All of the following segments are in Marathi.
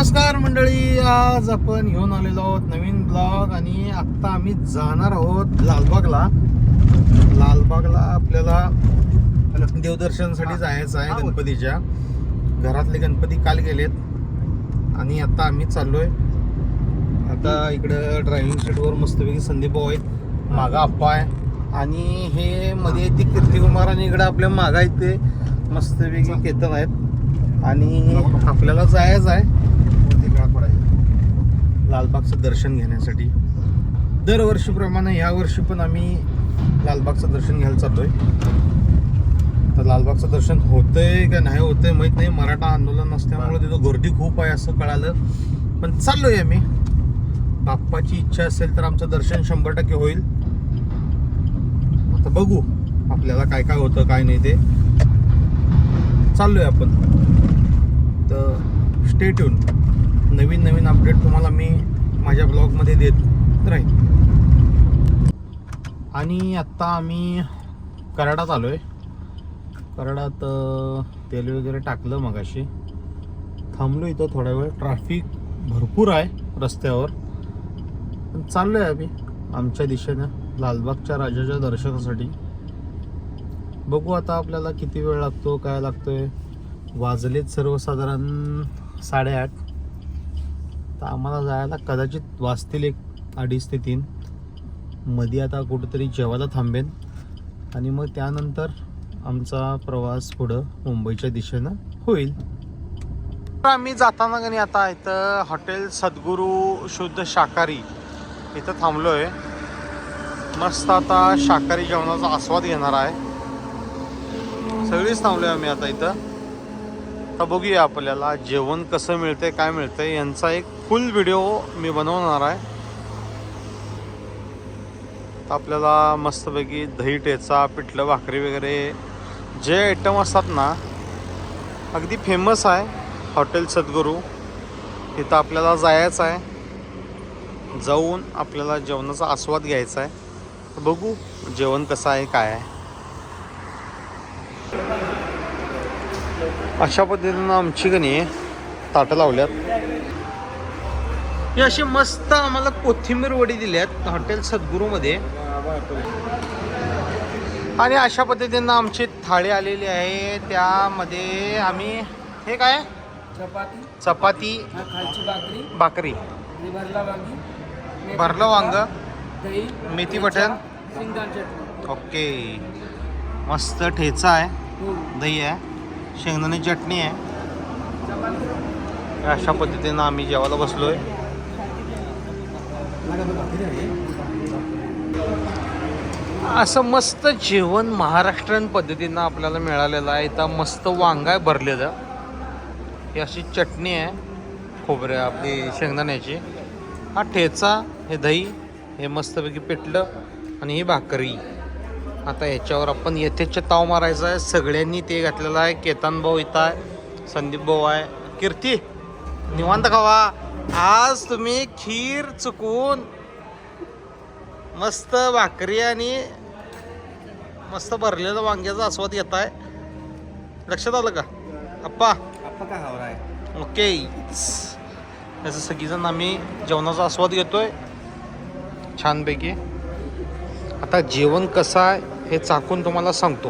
नमस्कार मंडळी आज आपण घेऊन आलेलो आहोत नवीन ब्लॉग आणि आत्ता आम्ही जाणार आहोत लालबागला. लालबागला आपल्याला देवदर्शनासाठी जायचं आहे गणपतीच्या. घरातले गणपती काल गेलेत आणि आता आम्ही चाललोय. आता इकडं ड्रायव्हिंग सीटवर मस्तपैकी संदीप भाऊ आहेत मागा आप्पा आहे. आणि हे मध्ये ती कीर्तिकुमार आणि इकडं आपल्या मागा आहेत ते. मस्तपैकी केतन आहेत. आणि आपल्याला जायचं आहे. लालबागचं दर्शन घेण्यासाठी. दरवर्षीप्रमाणे या वर्षी पण आम्ही लालबागचं दर्शन घ्यायला चाललो आहे तर लालबागचं दर्शन होतंय का नाही होतंय माहीत नाही. मराठा आंदोलन असल्यामुळे तिथं गर्दी खूप आहे असं कळालं. पण चाललोय आम्ही. बाप्पाची इच्छा असेल तर आमचं दर्शन शंभर टक्के होईल. आता बघू आपल्याला काय काय होतं काय नाही ते. चाललोय आपण. तर स्टेट येऊन नवीन नवीन अपडेट तुम्हाला मी माझ्या ब्लॉगमध्ये देत राहीन. आणि आत्ता आम्ही कराडात आलो आहे कराडात तेल वगैरे टाकलं मगाशी. थांबलो इथं थोडा वेळ. ट्रॅफिक भरपूर आहे रस्त्यावर. पण चाललो आहे आम्ही आमच्या दिशेनं लालबागच्या राजाच्या दर्शनासाठी. बघू आता आपल्याला किती वेळ लागतो काय लागतोय. वाजलेत सर्वसाधारण साडेआठ. तर आम्हाला जायला कदाचित वाजतील एक अडीच ते तीन. मध्ये आता कुठेतरी जेवायला थांबेन. आणि मग त्यानंतर आमचा प्रवास पुढं मुंबईच्या दिशेनं होईल. आम्ही जाताना की नाही आता इथं हॉटेल सद्गुरू शुद्ध शाकाहारी इथं थांबलोय. मस्त आता शाकाहारी जेवणाचा आस्वाद घेणार आहे. सगळीच थांबलोय आम्ही आता इथं. तर बघूया आपल्याला जेवण कसं मिळतंय काय मिळतंय यांचा एक फुल व्हिडिओ मी बनवणार आहे. तर आपल्याला मस्तपैकी दही ठेचा पिठलं भाकरी वगैरे जे आयटम असतात ना अगदी फेमस आहे हॉटेल सद्गुरू. तिथं आपल्याला जायचं आहे. जाऊन आपल्याला जेवणाचा आस्वाद घ्यायचा आहे. बघू जेवण कसं आहे काय आहे. अशा पद्धतीनं आमची गणी ताटं लावल्यात. ही अशी मस्त आम्हाला कोथिंबीर वडी दिल्यात हॉटेल सद्गुरूमध्ये. आणि अशा पद्धतीनं आमची थाळी आलेली आहे. त्यामध्ये आम्ही हे काय? चपाती. चपाती खालची भाकरी. भाकरी. भरला वांगी. मेथी बटन ओके. मस्त ठेचा आहे. हो. दही आहे. शेंगदाणे चटणी आहे. अशा पद्धतीनं आम्ही जेवायला बसलोय. असं मस्त जेवण महाराष्ट्रीयन पद्धतीनं आपल्याला मिळालेलं आहे. इथं मस्त वांगाय आहे भरलेलं. ही अशी चटणी आहे खोबरे आपली शेंगदाण्याची. हा ठेचा हे दही हे मस्तपैकी पेटलं आणि ही भाकरी. आता याच्यावर आपण येथेच ताव मारायचा आहे. सगळ्यांनी ते घातलेलं आहे. केतन भाऊ इथं आहे संदीप भाऊ आहे. कीर्ती निवांत खावा. आज तुम्ही खीर चुकवून मस्त भाकरी आणि मस्त भरलेलं वांग्याचा आस्वाद घेत आहे लक्षात आलं का? अप्पा. ओके. त्याचं सगळीजण आम्ही जेवणाचा आस्वाद घेतोय. छानपैकी. आता जेवण कसं आहे हे चाकून तुम्हाला सांगतो.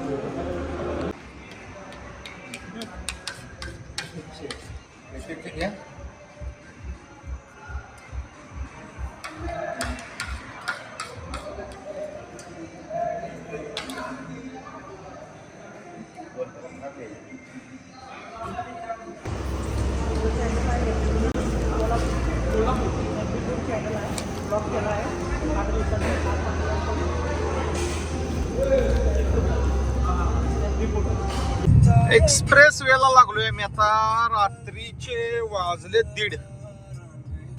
एक्सप्रेस वेला लागलोय मी आता रात्रीचे वाजले दीड.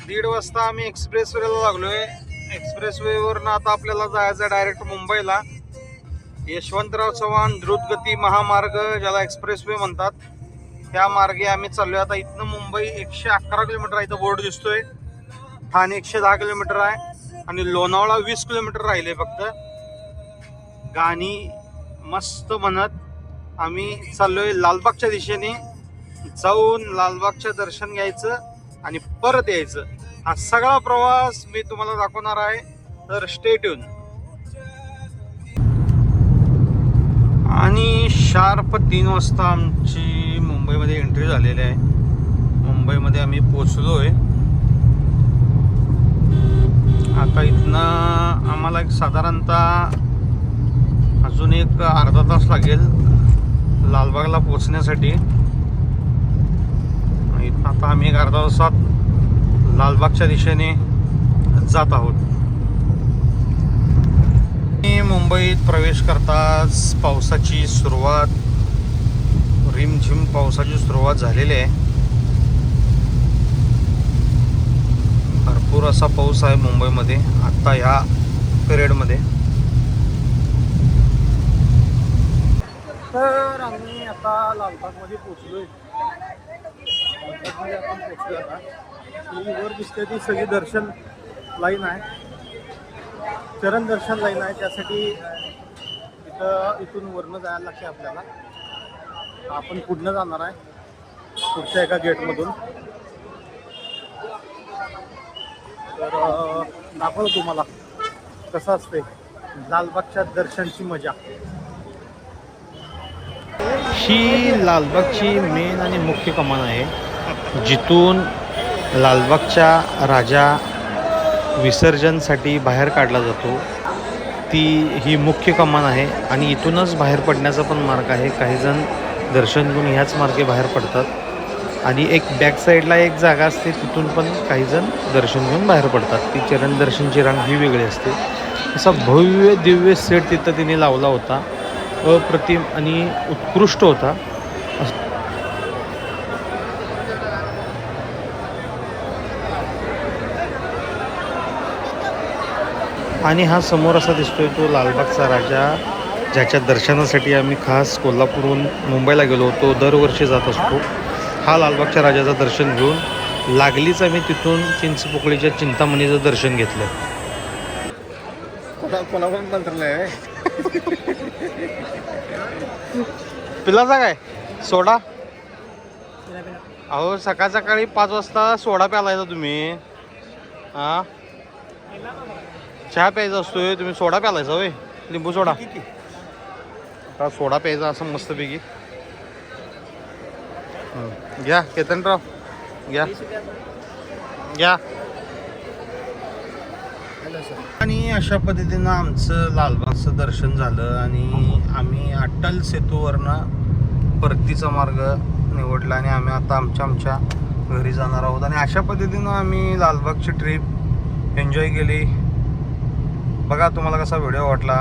दीड वाजता आम्ही एक्सप्रेस वेला लागलोय. एक्सप्रेस वेवरनं आता आपल्याला जायचं डायरेक्ट मुंबईला. यशवंतराव चव्हाण द्रुतगती महामार्ग ज्याला एक्सप्रेस वे म्हणतात. त्या मार्गे आम्ही चाललोय. आता इथनं मुंबई एकशे अकरा किलोमीटर आहे. इथं बोर्ड दिसतोय. ठाणे एकशे दहा किलोमीटर आहे. आणि लोणावळा वीस किलोमीटर राहिले फक्त. गाणी मस्त म्हणत आम्ही चाललोय लालबागच्या दिशेने. जाऊन लालबागचं दर्शन घ्यायचं आणि परत यायचं. हा सगळा प्रवास मी तुम्हाला दाखवणार आहे. तर स्टेट येऊन आणि शार्प तीन वाजता आमची मुंबईमध्ये एंट्री झालेली आहे. मुंबईमध्ये आम्ही पोचलो आहे आता इथनं आम्हाला एक साधारणतः अजून एक अर्धा तास लागेल लालबागला पोचण्यासाठी इथं आता आम्ही एक अर्धा तासात लालबागच्या दिशेने जात आहोत मी मुंबईत प्रवेश करताच पावसाची सुरुवात रिमझिम पावसाची सुरुवात झालेली आहे. भरपूर असा पाऊस आहे मुंबईमध्ये आत्ता ह्या पिरियडमध्ये. तर आम्ही आता लालबागमध्ये पोचलोय लालबागमध्ये आपण पोचलो आता. वर दिसते ती सगळी दर्शन लाईन आहे. चरण दर्शन लाईन आहे त्यासाठी इथं इथून वरनं जायला लागते आपल्याला. आपण पुढनं जाणार आहे पुढच्या एका गेटमधून तर दाखवलं तुम्हाला कसं असते लालबागच्या दर्शनची मजा. ही लालबागची मेन आणि मुख्य कमान आहे जिथून लालबागच्या राजा विसर्जनसाठी बाहेर काढला जातो. ती ही मुख्य कमान आहे आणि इथूनच बाहेर पडण्याचा पण मार्ग आहे. काही जण दर्शन घेऊन ह्याच मार्गे बाहेर पडतात. आणि एक बॅक साईडला एक जागा असते तिथून पण काही जण दर्शन घेऊन बाहेर पडतात. ती चरण दर्शनची रांग ही वेगळी असते. असा भव्य दिव्य सेट तिथं तिने लावला होता. अप्रतिम आणि उत्कृष्ट होता. आणि हा समोर असा दिसतोय तो लालबागचा राजा ज्याच्या दर्शनासाठी आम्ही खास कोल्हापूरहून मुंबईला गेलो होतो दरवर्षी जात असतो. हा लालबागच्या राजाचं दर्शन घेऊन लागलीच आम्ही तिथून चिंचपोकळीच्या चिंतामणीचं दर्शन घेतलं. पिलाचा काय? सोडा. अहो सकाळ सकाळी पाच वाजता सोडा प्यालायचा तुम्ही. हा? चहा प्यायचा असतोय तुम्ही सोडा प्यालायचा होय? लिंबू सोडा. आता सोडा प्यायचा असं मस्तपैकी. घ्या केतनराव. घ्या. घ्या. आणि अशा पद्धतीनं आमचं लालबागचं दर्शन झालं आणि आम्ही अट्टल सेतूवरनं परतीचा मार्ग निवडला आणि आम्ही आता आमच्या आमच्या घरी जाणार आहोत. आणि अशा पद्धतीनं आम्ही लालबागची ट्रिप एन्जॉय केली. बघा तुम्हाला कसा व्हिडिओ वाटला.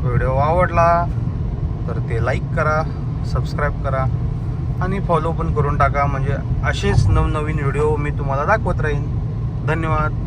व्हिडिओ आवडला तर ते लाईक करा सबस्क्राईब करा आणि फॉलो पण करून टाका. म्हणजे असेच नवनवीन व्हिडिओ मी तुम्हाला दाखवत राहीन. धन्यवाद.